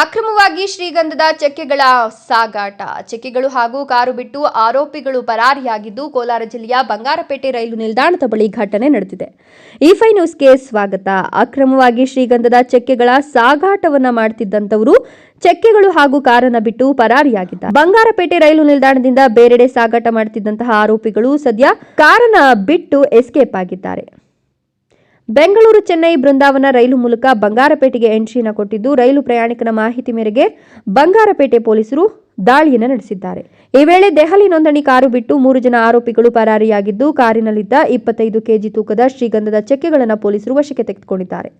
ಅಕ್ರಮವಾಗಿ ಶ್ರೀಗಂಧದ ಚೆಕ್ಕೆಗಳ ಸಾಗಾಟ. ಚೆಕ್ಕೆಗಳು ಹಾಗೂ ಕಾರು ಬಿಟ್ಟು ಆರೋಪಿಗಳು ಪರಾರಿಯಾಗಿದ್ದು ಕೋಲಾರ ಜಿಲ್ಲೆಯ ಬಂಗಾರಪೇಟೆ ರೈಲು ನಿಲ್ದಾಣದ ಬಳಿ ಘಟನೆ ನಡೆದಿದೆ. ಈ ಫೈ ನ್ಯೂಸ್ಗೆ ಸ್ವಾಗತ. ಅಕ್ರಮವಾಗಿ ಶ್ರೀಗಂಧದ ಚೆಕ್ಕೆಗಳ ಸಾಗಾಟವನ್ನ ಮಾಡ್ತಿದ್ದಂಥವರು ಚೆಕ್ಕೆಗಳು ಹಾಗೂ ಕಾರನ್ನ ಬಿಟ್ಟು ಪರಾರಿಯಾಗಿದ್ದ ಬಂಗಾರಪೇಟೆ ರೈಲು ನಿಲ್ದಾಣದಿಂದ ಬೇರೆಡೆ ಸಾಗಾಟ ಮಾಡ್ತಿದ್ದಂತಹ ಆರೋಪಿಗಳು ಸದ್ಯ ಕಾರನ್ನ ಬಿಟ್ಟು ಎಸ್ಕೇಪ್ ಆಗಿದ್ದಾರೆ. ಬೆಂಗಳೂರು ಚೆನ್ನೈ ಬೃಂದಾವನ ರೈಲು ಮೂಲಕ ಬಂಗಾರಪೇಟೆಗೆ ಎಂಟ್ರಿಯನ್ನು ಕೊಟ್ಟಿದ್ದು, ರೈಲು ಪ್ರಯಾಣಿಕನ ಮಾಹಿತಿ ಮೇರೆಗೆ ಬಂಗಾರಪೇಟೆ ಪೊಲೀಸರು ದಾಳಿಯನ್ನು ನಡೆಸಿದ್ದಾರೆ. ಈ ವೇಳೆ ದೆಹಲಿ ನೋಂದಣಿ ಕಾರು ಬಿಟ್ಟು ಮೂರು ಜನ ಆರೋಪಿಗಳು ಪರಾರಿಯಾಗಿದ್ದು, ಕಾರಿನಲ್ಲಿದ್ದ ಇಪ್ಪತ್ತೈದು ಕೆಜಿ ತೂಕದ ಶ್ರೀಗಂಧದ ಚೆಕ್ಕೆಗಳನ್ನು ಪೊಲೀಸರು ವಶಕ್ಕೆ ತೆಗೆದುಕೊಂಡಿದ್ದಾರೆ.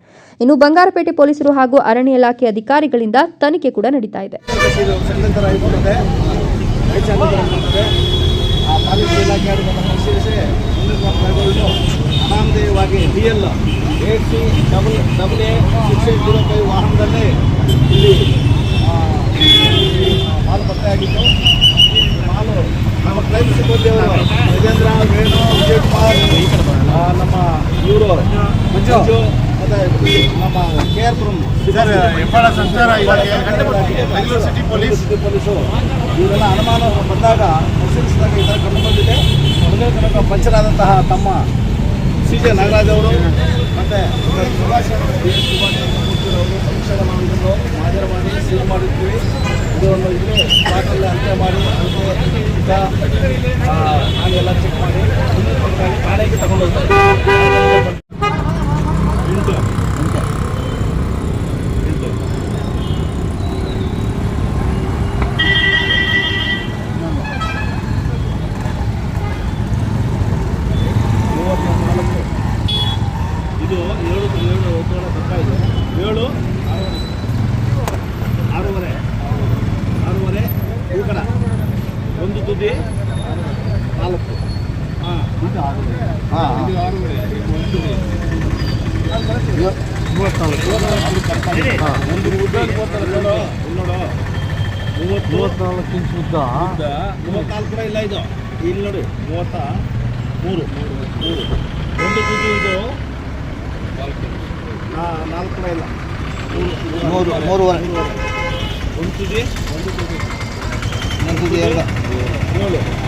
ಇನ್ನು ಬಂಗಾರಪೇಟೆ ಪೊಲೀಸರು ಹಾಗೂ ಅರಣ್ಯ ಇಲಾಖೆ ಅಧಿಕಾರಿಗಳಿಂದ ತನಿಖೆ ಕೂಡ ನಡೀತಾ ಇದೆ. ಅನಾಮಧೇಯವಾಗಿ D L eight C double double A six eight zero five ವಾಹನದಲ್ಲಿ ಇಲ್ಲಿ ಮಾಲು ಪತ್ತೆಯಾಗಿತ್ತು ಮಾಲು ನಮ್ಮ ಕ್ರೈಮ್ ಸಿಬ್ಬಂದಿಯವರು ಗಜೇಂದ್ರ ವೇಣು ವಿಜಯ್ ಕುಮಾರ್ ನಮ್ಮ ಇವರು ಮಂಜು ಮತ್ತು ನಮ್ಮ K R Puram. Sir Hebbal ಸಂಚಾರ Bengaluru city police. City police. ಇವರೆಲ್ಲ ಅನುಮಾನ ಬಂದಾಗ ಪರಿಶೀಲಿಸಿದಾಗ ಈ ಥರ ಕಂಡು ಬಂದಿದೆ. ತನಕ ಪಂಚರಾದಂತಹ ತಮ್ಮ ಸಿ ಜೆ ನಾಗರಾಜ್ ಅವರು ಮತ್ತು ಸುಭಾಷ್ ಎಸ್ ಮಾಡಿದ್ರು ಹಾಜರು ಮಾಡಿ ಸೀಲ್ ಮಾಡಿರ್ತೀವಿ ಇದನ್ನು ಇಲ್ಲೇ ಸ್ಪಾಟಲ್ಲಿ ಅಂತ್ಯ ಮಾಡಿ ಚೆಕ್ ಮಾಡಿ ಆನೆಗೆ ತಗೊಂಡು ಹೋಗ್ತಾರೆ ಎಂಟು ಎಂಟು ಎಂಟು ಮೂವತ್ತ್ನಾಲ್ಕು ಇದು ಏಳು ಏಳು ಒತ್ತಡ ಪಕ್ಕ ಇದು ಏಳು ಆರೂವರೆ ಆರೂವರೆ ಹೂಕಡ ಒಂದು ತುದಿ ನಾಲ್ಕು ಹಾಂ ಹಾಂ ಇದು ಆರೂವರೆ ಒಂದು ತುದಿ ಮೂವತ್ನಾಲ್ಕು ಒಂದು ಉದ್ದ ಮೂವತ್ನಾಲ್ಕು ನೋಡು ಇಲ್ಲಿ ನೋಡು ಮೂವತ್ತು ಮೂವತ್ನಾಲ್ಕು. ಇಂಚ್ ಉದ್ದ. ಮೂವತ್ನಾಲ್ಕು ಕೂಡ ಇಲ್ಲ ಇದು. ಇಲ್ಲಿ ನೋಡಿ. ಮೂವತ್ತ ಮೂರು. ಮೂರು. ಒಂದು ತುದಿ ಇದು. ನಾ- ನಾಲ್ಕು ಕೂಡ ಇಲ್ಲ. ಮೂರು. ಮೂರುವರೆ. ಒಂದು ತುದಿ ಒಂದು ತುದಿ ಒಂದು ತುದಿ ಎರಡು. ಏಳು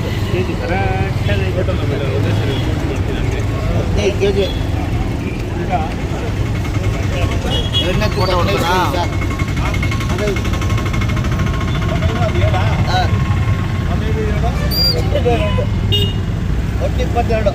ಬಂತು ಹದಿನೈದು ಕೆ ಜಿ ಈಗ ಎರಡನೇ ಫೋಟೋ ಹೊಡ್ತಾರಾ ಒಟ್ಟು ಇಪ್ಪತ್ತೆರಡು